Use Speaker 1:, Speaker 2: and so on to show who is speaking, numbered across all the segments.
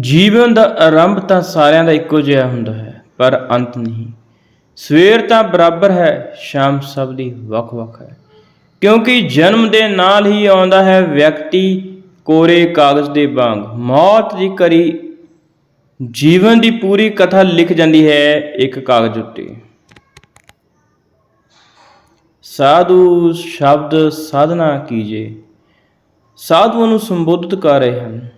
Speaker 1: ਜੀਵਨ ਦਾ ਆਰੰਭ ਤਾਂ ਸਾਰਿਆਂ ਦਾ ਇੱਕੋ ਜਿਹਾ ਹੁੰਦਾ ਹੈ, ਪਰ ਅੰਤ ਨਹੀਂ। ਸਵੇਰ ਤਾਂ ਬਰਾਬਰ ਹੈ, ਸ਼ਾਮ ਸਭ ਦੀ ਵੱਖ-ਵੱਖ ਹੈ। ਕਿਉਂਕਿ ਜਨਮ ਦੇ ਨਾਲ ਹੀ ਆਉਂਦਾ ਹੈ ਵਿਅਕਤੀ ਕੋਰੇ ਕਾਗਜ਼ ਦੇ ਵਾਂਗ। ਮੌਤ ਦੀ ਕਰੀ ਜੀਵਨ ਦੀ ਪੂਰੀ ਕਥਾ ਲਿਖ ਜਾਂਦੀ ਹੈ ਇੱਕ ਕਾਗਜ਼ ਉੱਤੇ। ਸਾਧੂ ਸ਼ਬਦ ਸਾਧਨਾ ਕੀਜੇ। ਸਾਧੂਆਂ ਨੂੰ ਸੰਬੋਧਿਤ ਕਰ ਰਹੇ ਹਨ।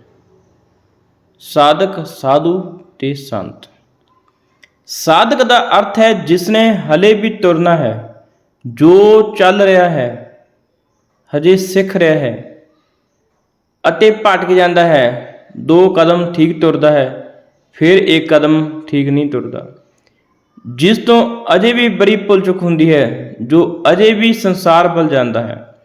Speaker 1: ਸਾਧਕ, ਸਾਧੂ ਤੇ ਸੰਤ। ਸਾਧਕ ਦਾ ਅਰਥ ਹੈ ਜਿਸਨੇ ਹਲੇ ਵੀ ਤੁਰਨਾ ਹੈ, ਜੋ ਚੱਲ ਰਿਹਾ ਹੈ, ਹਜੇ ਸਿੱਖ ਰਿਹਾ ਹੈ ਅਤੇ ਭਟਕ ਜਾਂਦਾ ਹੈ। ਦੋ ਕਦਮ ਠੀਕ ਤੁਰਦਾ ਹੈ, ਫਿਰ ਇੱਕ ਕਦਮ ਠੀਕ ਨਹੀਂ ਤੁਰਦਾ। ਜਿਸ ਤੋਂ ਅਜੇ ਵੀ ਬੜੀ ਭੁੱਲ ਚੁੱਕ ਹੁੰਦੀ ਹੈ, ਜੋ ਅਜੇ ਵੀ ਸੰਸਾਰ ਵੱਲ ਜਾਂਦਾ ਹੈ।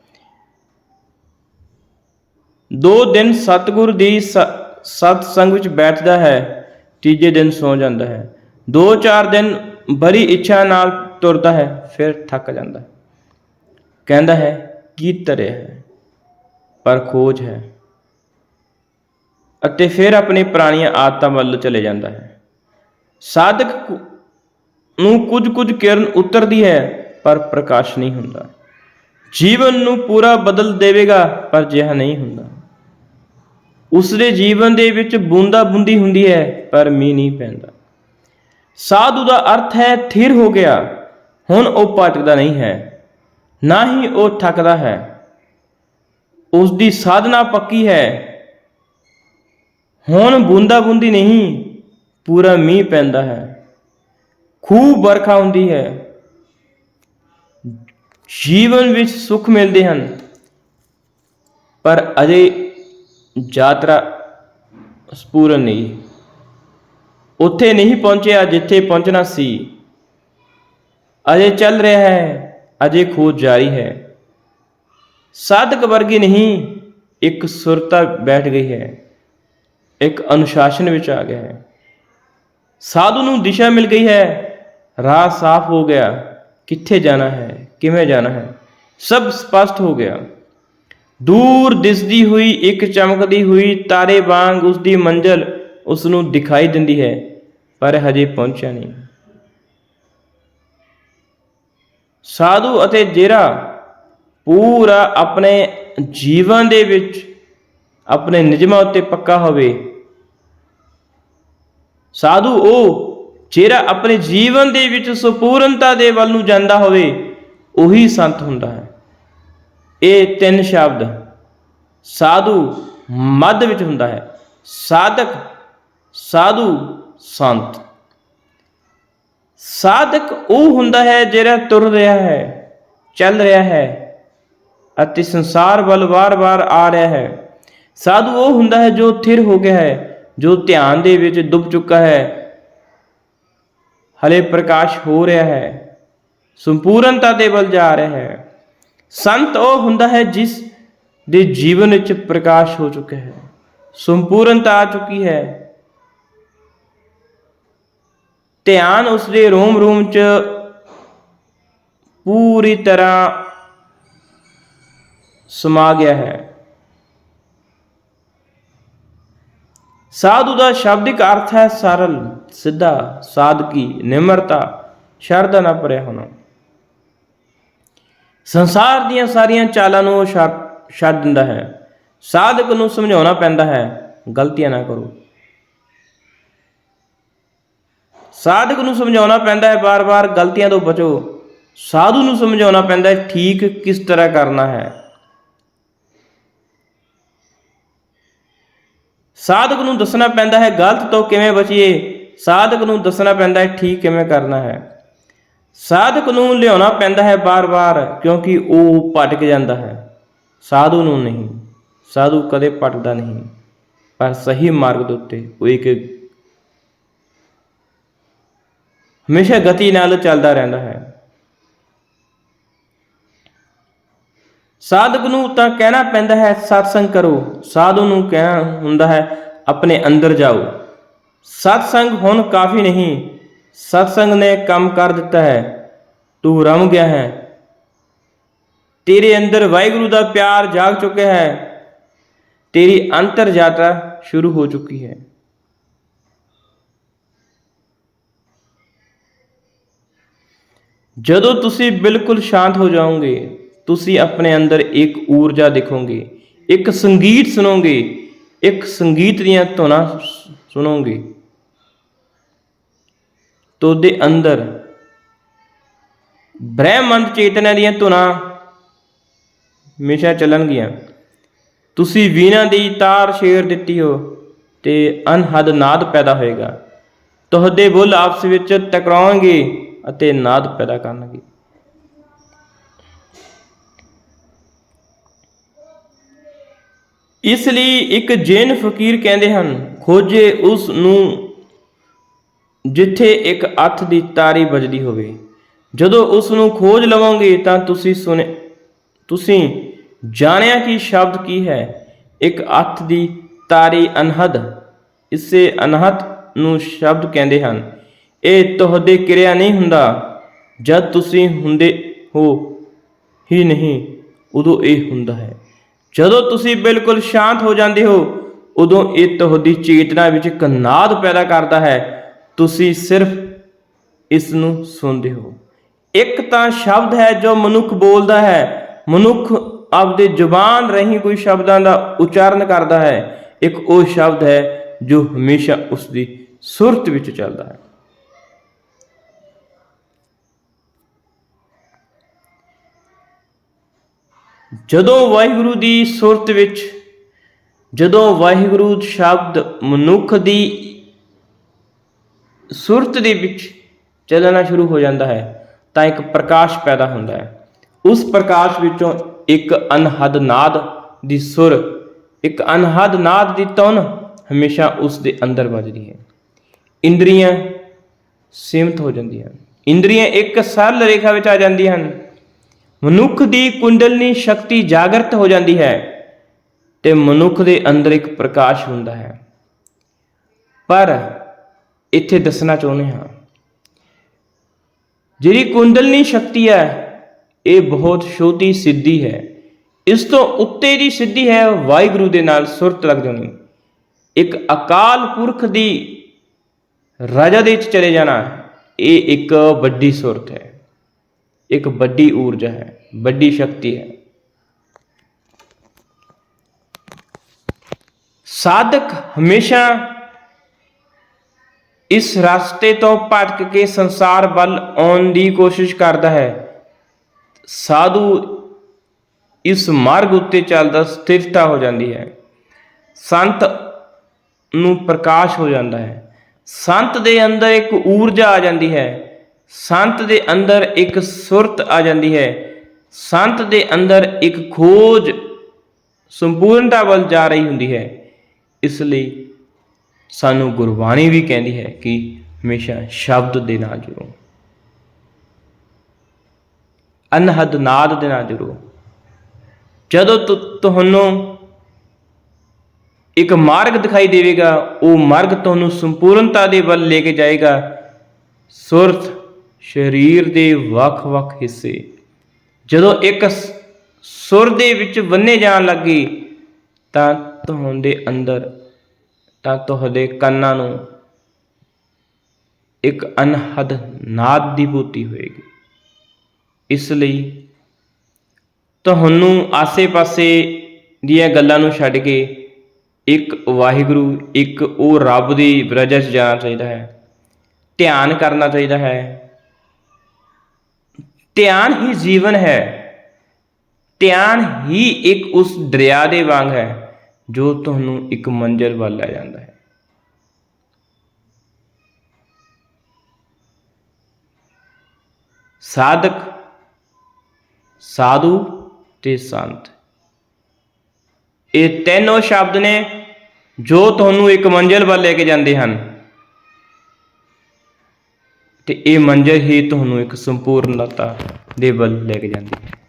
Speaker 1: ਦੋ ਦਿਨ ਸਤਿਗੁਰ ਦੀ ਸ- ਸਤ ਸੰਗ ਵਿੱਚ ਬੈਠਦਾ ਹੈ, ਤੀਜੇ ਦਿਨ ਸੌ ਜਾਂਦਾ ਹੈ। ਦੋ ਚਾਰ ਦਿਨ ਬੜੀ ਇੱਛਾ ਨਾਲ ਤੁਰਦਾ ਹੈ, ਫਿਰ ਥੱਕ ਜਾਂਦਾ ਹੈ। ਕਹਿੰਦਾ ਹੈ, ਕੀ ਤਰਿਆ ਹੈ? ਪਰ ਖੋਜ ਹੈ। ਅਤੇ ਫਿਰ ਆਪਣੀ ਪੁਰਾਣੀਆਂ ਆਦਤਾਂ ਵੱਲ ਚਲੇ ਜਾਂਦਾ ਹੈ। ਸਾਧਕ ਨੂੰ ਕੁਝ ਕੁਝ ਕਿਰਨ ਉਤਰਦੀ ਹੈ, ਪਰ ਪ੍ਰਕਾਸ਼ ਨਹੀਂ ਹੁੰਦਾ। ਜੀਵਨ ਨੂੰ ਪੂਰਾ ਬਦਲ ਦੇਵੇਗਾ, ਪਰ ਜਿਹਾ ਨਹੀਂ ਹੁੰਦਾ। ਉਸ ਦੇ ਜੀਵਨ ਦੇ ਵਿੱਚ ਬੂੰਦਾ ਬੂੰਦੀ ਹੁੰਦੀ ਹੈ, ਪਰ ਮੀਂਹ ਨਹੀਂ ਪੈਂਦਾ। ਸਾਧੂ ਦਾ ਅਰਥ ਹੈ, ਥਿਰ ਹੋ ਗਿਆ। ਹੁਣ ਉਹ ਭਟਕਦਾ ਨਹੀਂ ਹੈ। ਨਾ ਹੀ ਉਹ ਥੱਕਦਾ ਹੈ। ਉਸ ਦੀ ਸਾਧਨਾ ਪੱਕੀ ਹੈ। ਹੁਣ ਬੂੰਦਾ ਬੂੰਦੀ ਨਹੀਂ, ਪੂਰਾ ਮੀਂਹ ਪੈਂਦਾ ਹੈ। ਖੂਬ ਵਰਖਾ ਹੁੰਦੀ ਹੈ। ਜੀਵਨ ਵਿੱਚ ਸੁੱਖ ਮਿਲਦੇ ਹਨ। ਪਰ ਅਜੇ ਯਾਤਰਾ ਸਪੂਰਨ ਨਹੀਂ। ਉੱਥੇ ਨਹੀਂ ਪਹੁੰਚਿਆ ਜਿੱਥੇ ਪਹੁੰਚਣਾ ਸੀ। ਅਜੇ ਚੱਲ ਰਿਹਾ ਹੈ, ਅਜੇ ਖੋਜ ਜਾਰੀ ਹੈ। ਸਾਧਕ ਵਰਗੀ ਨਹੀਂ, ਇੱਕ ਸੁਰਤਾ ਬੈਠ ਗਈ ਹੈ। ਇੱਕ ਅਨੁਸ਼ਾਸਨ ਵਿੱਚ ਆ ਗਿਆ ਹੈ। ਸਾਧੂ ਨੂੰ ਦਿਸ਼ਾ ਮਿਲ ਗਈ ਹੈ। ਰਾਹ ਸਾਫ਼ ਹੋ ਗਿਆ। ਕਿੱਥੇ ਜਾਣਾ ਹੈ, ਕਿਵੇਂ ਜਾਣਾ ਹੈ? ਸਭ ਸਪਸ਼ਟ ਹੋ ਗਿਆ। ਦੂਰ ਦਿਸਦੀ ਹੋਈ, ਇੱਕ ਚਮਕਦੀ ਹੋਈ ਤਾਰੇ ਵਾਂਗ ਉਸ ਦੀ ਮੰਜ਼ਲ ਉਸ ਨੂੰ ਦਿਖਾਈ ਦਿੰਦੀ ਹੈ, ਪਰ ਹਜੇ ਪਹੁੰਚਿਆ ਨਹੀਂ। ਸਾਧੂ ਅਤੇ ਜਿਹੜਾ ਪੂਰਾ ਆਪਣੇ ਜੀਵਨ ਦੇ ਵਿੱਚ ਆਪਣੇ ਨਿਯਮਾਂ ਉੱਤੇ ਪੱਕਾ ਹੋਵੇ। ਸਾਧੂ ਉਹ ਜਿਹੜਾ ਆਪਣੇ ਜੀਵਨ ਦੇ ਵਿੱਚ ਸੰਪੂਰਨਤਾ ਦੇ ਵੱਲ ਨੂੰ ਜਾਂਦਾ ਹੋਵੇ, ਉਹੀ ਸੰਤ ਹੁੰਦਾ ਹੈ। ਇਹ ਤਿੰਨ ਸ਼ਬਦ ਸਾਧੂ ਮੱਧ ਵਿੱਚ ਹੁੰਦਾ ਹੈ। ਸਾਧਕ, ਸਾਧੂ ਸੰਤ। ਸਾਧਕ ਉਹ ਹੁੰਦਾ ਹੈ ਜਿਹੜਾ ਤੁਰ ਰਿਹਾ ਹੈ, ਚੱਲ ਰਿਹਾ ਹੈ ਅਤੇ ਸੰਸਾਰ ਵੱਲ ਵਾਰ-ਵਾਰ ਆ ਰਿਹਾ ਹੈ। ਸਾਧੂ ਉਹ ਹੁੰਦਾ ਹੈ ਜੋ ਥਿਰ ਹੋ ਗਿਆ ਹੈ, ਜੋ ਧਿਆਨ ਦੇ ਵਿੱਚ ਡੁੱਬ ਚੁੱਕਾ ਹੈ। ਹਲੇ ਪ੍ਰਕਾਸ਼ ਹੋ ਰਿਹਾ ਹੈ, ਸੰਪੂਰਨਤਾ ਦੇ ਵੱਲ ਜਾ ਰਿਹਾ ਹੈ। ਸੰਤ ਉਹ ਹੁੰਦਾ ਹੈ ਜਿਸ ਦੇ ਜੀਵਨ ਵਿੱਚ ਪ੍ਰਕਾਸ਼ ਹੋ ਚੁੱਕਿਆ ਹੈ। ਸੰਪੂਰਨਤਾ ਆ ਚੁੱਕੀ ਹੈ। ਧਿਆਨ ਉਸ ਦੇ ਰੋਮ ਰੋਮ ਚ ਪੂਰੀ ਤਰ੍ਹਾਂ ਸਮਾ ਗਿਆ ਹੈ। ਸਾਧੂ ਦਾ ਸ਼ਬਦਿਕ ਅਰਥ ਹੈ ਸਰਲ, ਸਿੱਧਾ ਸਾਦਗੀ ਨਿਮਰਤਾ, ਸ਼ਰਧਾ ਨਾਲ ਭਰਿਆ ਹੋਣਾ। ਸੰਸਾਰ ਦੀਆਂ ਸਾਰੀਆਂ ਚਾਲਾਂ ਨੂੰ ਉਹ ਛੱਡ ਛੱਡ ਦਿੰਦਾ ਹੈ। ਸਾਧਕ ਨੂੰ ਸਮਝਾਉਣਾ ਪੈਂਦਾ ਹੈ, ਗਲਤੀਆਂ ਨਾ ਕਰੋ। ਸਾਧਕ ਨੂੰ ਸਮਝਾਉਣਾ ਪੈਂਦਾ ਹੈ, ਬਾਰ-ਬਾਰ ਗਲਤੀਆਂ ਤੋਂ ਬਚੋ। ਸਾਧੂ ਨੂੰ ਸਮਝਾਉਣਾ ਪੈਂਦਾ ਹੈ, ਠੀਕ ਕਿਸ ਤਰ੍ਹਾਂ ਕਰਨਾ ਹੈ। ਸਾਧਕ ਨੂੰ ਦੱਸਣਾ ਪੈਂਦਾ ਹੈ, ਗਲਤ ਤੋਂ ਕਿਵੇਂ ਬਚੀਏ। ਸਾਧਕ ਨੂੰ ਦੱਸਣਾ ਪੈਂਦਾ ਹੈ, ਠੀਕ ਕਿਵੇਂ ਕਰਨਾ ਹੈ। ਸਾਧਕ ਨੂੰ ਲਿਆਉਣਾ ਪੈਂਦਾ ਹੈ ਬਾਰ-ਬਾਰ, ਕਿਉਂਕਿ ਉਹ ਭਟਕ ਜਾਂਦਾ ਹੈ। ਸਾਧੂ ਨੂੰ ਨਹੀਂ, ਸਾਧੂ ਕਦੇ ਭਟਕਦਾ ਨਹੀਂ, ਪਰ ਸਹੀ ਮਾਰਗ ਦੇ ਉੱਤੇ ਉਹ ਇੱਕ ਹਮੇਸ਼ਾ ਗਤੀ ਨਾਲ ਚੱਲਦਾ ਰਹਿੰਦਾ ਹੈ। ਸਾਧਕ ਨੂੰ ਤਾਂ ਕਹਿਣਾ ਪੈਂਦਾ ਹੈ, ਸਤਸੰਗ ਕਰੋ। ਸਾਧੂ ਨੂੰ ਕਹਿਣਾ ਹੁੰਦਾ ਹੈ, ਆਪਣੇ ਅੰਦਰ ਜਾਓ। ਸਤਸੰਗ ਹੁਣ ਕਾਫੀ ਨਹੀਂ ਸਤਸੰਗ ਨੇ ਕੰਮ ਕਰ ਦਿੱਤਾ ਹੈ, ਤੂੰ ਰਮ ਗਿਆ ਹੈ। ਤੇਰੇ ਅੰਦਰ ਵਾਹਿਗੁਰੂ ਦਾ ਪਿਆਰ ਜਾਗ ਚੁੱਕਿਆ ਹੈ, ਤੇਰੀ ਅੰਤਰ ਯਾਤਰਾ ਸ਼ੁਰੂ ਹੋ ਚੁੱਕੀ ਹੈ। ਜਦੋਂ ਤੁਸੀਂ ਬਿਲਕੁਲ ਸ਼ਾਂਤ ਹੋ ਜਾਓਗੇ, ਤੁਸੀਂ ਆਪਣੇ ਅੰਦਰ ਇੱਕ ਊਰਜਾ ਦੇਖੋਗੇ, ਇੱਕ ਸੰਗੀਤ ਸੁਣੋਗੇ, ਇੱਕ ਸੰਗੀਤ ਦੀਆਂ ਧੁਨਾਂ ਸੁਣੋਗੇ। ਸੁਣੋਗੇ ਤੁਹਾਡੇ ਅੰਦਰ ਬ੍ਰਹਿਮੰਦ ਚੇਤਨਾ ਦੀਆਂ ਧੁਨਾਂ ਹਮੇਸ਼ਾ ਚੱਲਣਗੀਆਂ। ਤੁਸੀਂ ਵੀਣਾ ਦੀ ਤਾਰ ਛੇੜ ਦਿੱਤੀ ਹੋ ਤੇ ਅਨਹਦ ਨਾਦ ਪੈਦਾ ਹੋਏਗਾ। ਤੁਹਾਡੇ ਬੁੱਲ ਆਪਸ ਵਿੱਚ ਟਕਰਾਉਣਗੇ ਅਤੇ ਨਾਦ ਪੈਦਾ ਕਰਨਗੇ। ਇਸ ਲਈ ਇੱਕ ਜੈਨ ਫਕੀਰ ਕਹਿੰਦੇ ਹਨ, ਖੋਜੇ ਉਸ ਨੂੰ ਜਿੱਥੇ ਇੱਕ ਅੱਥ ਦੀ ਤਾਰੀ ਵੱਜਦੀ ਹੋਵੇ। ਜਦੋਂ ਉਸ ਨੂੰ ਖੋਜ ਲਵੋਗੇ ਤਾਂ ਤੁਸੀਂ ਸੁਣ ਤੁਸੀਂ ਜਾਣਿਆ ਕਿ ਸ਼ਬਦ ਕੀ ਹੈ? ਇੱਕ ਅੱਥ ਦੀ ਤਾਰੀ ਅਨਹਦ। ਇਸੇ ਅਨਹਦ ਨੂੰ ਸ਼ਬਦ ਕਹਿੰਦੇ ਹਨ। ਇਹ ਤੁਹਾਡੇ ਕਿਰਿਆ ਨਹੀਂ ਹੁੰਦਾ। ਜਦ ਤੁਸੀਂ ਹੁੰਦੇ ਹੋ ਹੀ ਨਹੀਂ, ਉਦੋਂ ਇਹ ਹੁੰਦਾ ਹੈ। ਜਦੋਂ ਤੁਸੀਂ ਬਿਲਕੁਲ ਸ਼ਾਂਤ ਹੋ ਜਾਂਦੇ ਹੋ, ਉਦੋਂ ਇਹ ਤੁਹਾਡੀ ਚੇਤਨਾ ਵਿੱਚ ਇੱਕ ਨਾਦ ਪੈਦਾ ਕਰਦਾ ਹੈ। ਤੁਸੀਂ ਸਿਰਫ ਇਸ ਨੂੰ ਸੁਣਦੇ ਹੋ। ਇੱਕ ਤਾਂ ਸ਼ਬਦ ਹੈ ਜੋ ਮਨੁੱਖ ਬੋਲਦਾ ਹੈ। ਮਨੁੱਖ ਆਪਦੇ ਜ਼ੁਬਾਨ ਰਹੀ ਕੋਈ ਸ਼ਬਦਾਂ ਦਾ ਉਚਾਰਨ ਕਰਦਾ ਹੈ। ਇੱਕ ਉਹ ਸ਼ਬਦ ਹੈ ਜੋ ਹਮੇਸ਼ਾ ਉਸ ਦੀ ਸੁਰਤ ਵਿੱਚ ਚੱਲਦਾ ਹੈ। ਜਦੋਂ ਵਾਹਿਗੁਰੂ ਦੀ ਸੁਰਤ ਵਿੱਚ, ਜਦੋਂ ਵਾਹਿਗੁਰੂ ਸ਼ਬਦ ਮਨੁੱਖ ਦੀ ਸੁਰਤ ਦੇ ਵਿੱਚ ਚੱਲਣਾ ਸ਼ੁਰੂ ਹੋ ਜਾਂਦਾ ਹੈ, ਤਾਂ ਇੱਕ ਪ੍ਰਕਾਸ਼ ਪੈਦਾ ਹੁੰਦਾ ਹੈ। ਉਸ ਪ੍ਰਕਾਸ਼ ਵਿੱਚੋਂ ਇੱਕ ਅਨਹਦ ਨਾਦ ਦੀ ਸੁਰ, ਇੱਕ ਅਨਹਦ ਨਾਦ ਦੀ ਧੁਨ ਹਮੇਸ਼ਾ ਉਸ ਦੇ ਅੰਦਰ ਵੱਜਦੀ ਹੈ। ਇੰਦਰੀਆਂ ਸੀਮਤ ਹੋ ਜਾਂਦੀਆਂ ਇੰਦਰੀਆਂ ਇੱਕ ਸਰਲ ਰੇਖਾ ਵਿੱਚ ਆ ਜਾਂਦੀਆਂ ਹਨ। ਮਨੁੱਖ ਦੀ ਕੁੰਡਲਨੀ ਸ਼ਕਤੀ ਜਾਗਰਤ ਹੋ ਜਾਂਦੀ ਹੈ ਤੇ ਮਨੁੱਖ ਦੇ ਅੰਦਰ ਇੱਕ ਪ੍ਰਕਾਸ਼ ਹੁੰਦਾ ਹੈ। ਪਰ ਇੱਥੇ ਦੱਸਣਾ ਚਾਹੁੰਦੇ ਹਾਂ। ਜਿਹੜੀ ਕੁੰਡਲਨੀ ਸ਼ਕਤੀ ਹੈ, ਇਹ ਬਹੁਤ ਛੋਟੀ ਸਿੱਧੀ ਹੈ। ਇਸ ਤੋਂ ਉੱਤੇ ਦੀ ਸਿੱਧੀ ਹੈ, ਵਾਹਿਗੁਰੂ ਦੇ ਨਾਲ ਸੁਰਤ ਲੱਗ ਜਾਣੀ। ਇੱਕ ਅਕਾਲ ਪੁਰਖ ਦੀ ਰਾਜਾ ਦੇ ਵਿੱਚ ਚਲੇ ਜਾਣਾ, ਇਹ ਇੱਕ ਵੱਡੀ ਸੁਰਤ ਹੈ। ਇੱਕ ਵੱਡੀ ਊਰਜਾ ਹੈ, ਵੱਡੀ ਸ਼ਕਤੀ ਹੈ। ਸਾਧਕ ਹਮੇਸ਼ਾ ਇਸ ਰਸਤੇ ਤੋਂ ਭਟਕ ਕੇ ਸੰਸਾਰ ਵੱਲ ਆਉਣ ਦੀ ਕੋਸ਼ਿਸ਼ ਕਰਦਾ ਹੈ। ਸਾਧੂ ਇਸ ਮਾਰਗ ਉੱਤੇ ਚੱਲਦਾ ਸਥਿਰਤਾ ਹੋ ਜਾਂਦੀ ਹੈ। ਸੰਤ ਨੂੰ ਪ੍ਰਕਾਸ਼ ਹੋ ਜਾਂਦਾ ਹੈ। ਸੰਤ ਦੇ ਅੰਦਰ ਇੱਕ ਊਰਜਾ ਆ ਜਾਂਦੀ ਹੈ। ਸੰਤ ਦੇ ਅੰਦਰ ਇੱਕ ਸੁਰਤ ਆ ਜਾਂਦੀ ਹੈ। ਸੰਤ ਦੇ ਅੰਦਰ ਇੱਕ ਖੋਜ ਸੰਪੂਰਨਤਾ ਵੱਲ ਜਾ ਰਹੀ ਹੁੰਦੀ ਹੈ। ਇਸ ਲਈ ਸਾਨੂੰ ਗੁਰਬਾਣੀ ਵੀ ਕਹਿੰਦੀ ਹੈ ਕਿ ਹਮੇਸ਼ਾ ਸ਼ਬਦ ਦੇ ਨਾਲ ਜੁੜੋ। ਅਨਹਦ ਨਾਦ ਦੇ ਨਾਲ ਜੁੜੋ। ਜਦੋਂ ਤੁ- ਤੁਹਾਨੂੰ ਇੱਕ ਮਾਰਗ ਦਿਖਾਈ ਦੇਵੇਗਾ, ਉਹ ਮਾਰਗ ਤੁਹਾਨੂੰ ਸੰਪੂਰਨਤਾ ਦੇ ਵੱਲ ਲੈ ਕੇ ਜਾਏਗਾ। ਸੁਰਤ ਸਰੀਰ ਦੇ ਵੱਖ-ਵੱਖ ਹਿੱਸੇ। ਜਦੋਂ ਇੱਕ ਸੁਰ ਦੇ ਵਿੱਚ ਬੰਨੇ ਜਾਣ ਲੱਗੇ ਤਾਂ ਤੁਹਾਡੇ ਅੰਦਰ ਤਾਂ ਤੁਹਾਡੇ ਕੰਨਾਂ ਨੂੰ ਇੱਕ ਅਨਹਦ ਨਾਦ ਦੀ ਬੂਤੀ ਹੋਏਗੀ। ਇਸ ਲਈ ਤੁਹਾਨੂੰ ਆਸੇ-ਪਾਸੇ ਦੀਆਂ ਗੱਲਾਂ ਨੂੰ ਛੱਡ ਕੇ ਇੱਕ ਵਾਹਿਗੁਰੂ, ਇੱਕ ਉਹ ਰੱਬ ਦੀ ਬ੍ਰਜ 'ਚ ਜਾਣਾ ਚਾਹੀਦਾ ਹੈ। ਧਿਆਨ ਕਰਨਾ ਚਾਹੀਦਾ ਹੈ। ਧਿਆਨ ਹੀ ਜੀਵਨ ਹੈ। ਧਿਆਨ ਹੀ ਇੱਕ ਉਸ ਦਰਿਆ ਦੇ ਵਾਂਗ ਹੈ। ਜੋ ਤੁਹਾਨੂੰ ਇੱਕ ਮੰਜ਼ਿਲ ਵੱਲ ਲੈ ਜਾਂਦਾ ਹੈ। ਸਾਧਕ, ਸਾਧੂ ਤੇ ਸੰਤ। ਇਹ ਤਿੰਨੋਂ ਸ਼ਬਦ ਨੇ ਜੋ ਤੁਹਾਨੂੰ ਇੱਕ ਮੰਜ਼ਿਲ ਵੱਲ ਲੈ ਕੇ ਜਾਂਦੇ ਹਨ। ਤੇ ਇਹ ਮੰਜ਼ਿਲ ਹੀ ਤੁਹਾਨੂੰ ਇੱਕ ਸੰਪੂਰਨਤਾ ਦੇ ਵੱਲ ਲੈ ਕੇ ਜਾਂਦੀ ਹੈ।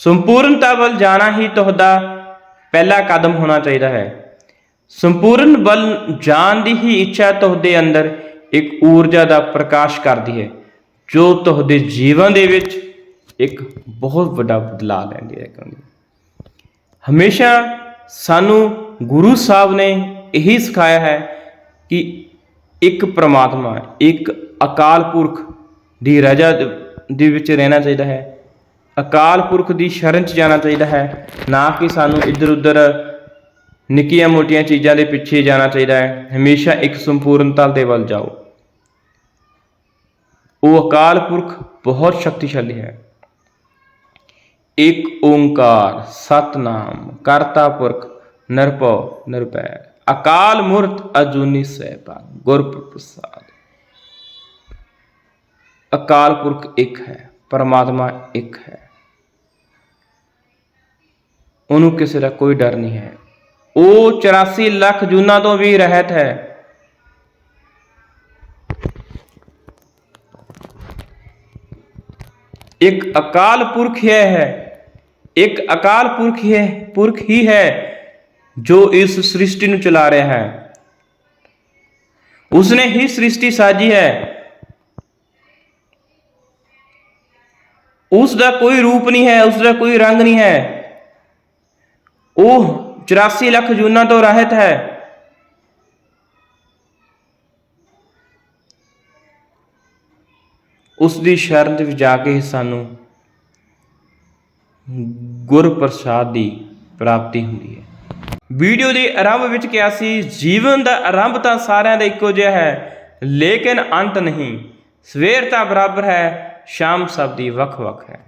Speaker 1: ਸੰਪੂਰਨਤਾ ਵੱਲ ਜਾਣਾ ਹੀ ਤੁਹਾਡਾ ਪਹਿਲਾ ਕਦਮ ਹੋਣਾ ਚਾਹੀਦਾ ਹੈ। ਸੰਪੂਰਨ ਵੱਲ ਜਾਣ ਦੀ ਹੀ ਇੱਛਾ ਤੁਹਾਡੇ ਅੰਦਰ ਇੱਕ ਊਰਜਾ ਦਾ ਪ੍ਰਕਾਸ਼ ਕਰਦੀ ਹੈ, ਜੋ ਤੁਹਾਡੇ ਜੀਵਨ ਦੇ ਵਿੱਚ ਇੱਕ ਬਹੁਤ ਵੱਡਾ ਬਦਲਾਅ ਲੈਂਦੀ ਹੈ। ਕਹਿੰਦੀ ਹਮੇਸ਼ਾ ਸਾਨੂੰ ਗੁਰੂ ਸਾਹਿਬ ਨੇ ਇਹੀ ਸਿਖਾਇਆ ਹੈ ਕਿ ਇੱਕ ਪ੍ਰਮਾਤਮਾ, ਇੱਕ ਅਕਾਲ ਪੁਰਖ ਦੀ ਰਜਾ ਦੇ ਵਿੱਚ ਰਹਿਣਾ ਚਾਹੀਦਾ ਹੈ। ਅਕਾਲ ਪੁਰਖ ਦੀ ਸ਼ਰਨ 'ਚ ਜਾਣਾ ਚਾਹੀਦਾ ਹੈ, ਨਾ ਕਿ ਸਾਨੂੰ ਇੱਧਰ ਉੱਧਰ ਨਿੱਕੀਆਂ ਮੋਟੀਆਂ ਚੀਜ਼ਾਂ ਦੇ ਪਿੱਛੇ ਜਾਣਾ ਚਾਹੀਦਾ ਹੈ। ਹਮੇਸ਼ਾ ਇੱਕ ਸੰਪੂਰਨਤਾ ਦੇ ਵੱਲ ਜਾਓ। ਉਹ ਅਕਾਲ ਪੁਰਖ ਬਹੁਤ ਸ਼ਕਤੀਸ਼ਾਲੀ ਹੈ। ਇੱਕ ਓੰਕਾਰ, ਸਤਨਾਮ, ਕਰਤਾ ਪੁਰਖ, ਨਿਰਭਉ ਨਿਰਭੈ ਅਕਾਲ ਮੂਰਤ ਅਜੂਨੀ ਸੈਭਾ ਗੁਰ ਪ੍ਰਸਾਦ ਅਕਾਲ ਪੁਰਖ ਇੱਕ ਹੈ, ਪਰਮਾਤਮਾ ਇੱਕ ਹੈ। ਉਹਨੂੰ ਕਿਸੇ ਦਾ ਕੋਈ ਡਰ ਨਹੀਂ ਹੈ। ਉਹ 84 ਲੱਖ ਜੂਨਾਂ ਤੋਂ ਵੀ ਰਹਿਤ ਹੈ। ਇੱਕ ਅਕਾਲ ਪੁਰਖ ਇਹ ਹੈ। ਇੱਕ ਅਕਾਲ ਪੁਰਖ ਹੈ, ਪੁਰਖ ਹੀ ਹੈ ਜੋ ਇਸ ਸ੍ਰਿਸ਼ਟੀ ਨੂੰ ਚਲਾ ਰਿਹਾ ਹੈ। ਉਸਨੇ ਹੀ ਸ੍ਰਿਸ਼ਟੀ ਸਾਜੀ ਹੈ। ਉਸ ਦਾ ਕੋਈ ਰੂਪ ਨਹੀਂ ਹੈ ਉਸ ਦਾ ਕੋਈ ਰੰਗ ਨਹੀਂ ਹੈ। ਉਹ 84 ਲੱਖ ਜੂਨਾਂ ਤੋਂ ਰਹਿਤ ਹੈ। ਉਸ ਦੀ ਸ਼ਰਨ ਦੇ ਵਿੱਚ ਜਾ ਕੇ ਸਾਨੂੰ ਗੁਰ ਪ੍ਰਸਾਦ ਦੀ ਪ੍ਰਾਪਤੀ ਹੁੰਦੀ ਹੈ। ਵੀਡੀਓ ਦੇ ਆਰੰਭ ਵਿੱਚ ਕਿਹਾ ਸੀ, ਜੀਵਨ ਦਾ ਆਰੰਭ ਤਾਂ ਸਾਰਿਆਂ ਦਾ ਇੱਕੋ ਜਿਹਾ ਹੈ, ਲੇਕਿਨ ਅੰਤ ਨਹੀਂ। ਸਵੇਰ ਤਾਂ ਬਰਾਬਰ ਹੈ, ਸ਼ਾਮ ਸਭ ਦੀ ਵੱਖ-ਵੱਖ ਹੈ।